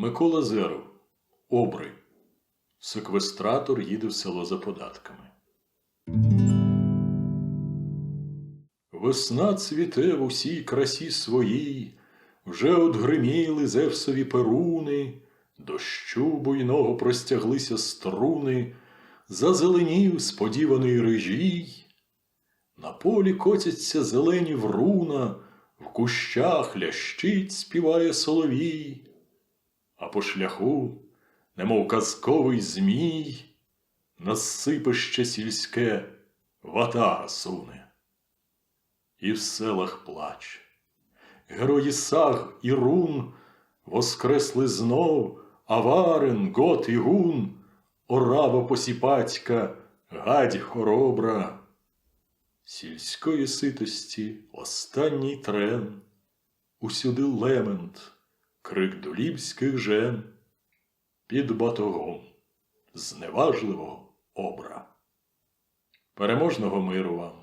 Микола Зеров. Обри. Секвестратор їде в село за податками. Весна цвіте в усій красі своїй, вже одгриміли зевсові перуни, дощу буйного простяглися струни, зазеленів сподіваний режій. На полі котяться зелені вруна, в кущах лящить співає соловій, по шляху, немов казковий змій, на сипище сільське ватага суне. І в селах плач. Герої саг і рун воскресли знов Аварин, Гот і Гун, Орава посіпацька, гадь хоробра. Сільської ситості останній трен, усюди лемент, крик долібських жен, під батогом зневажливого обра. Переможного миру вам!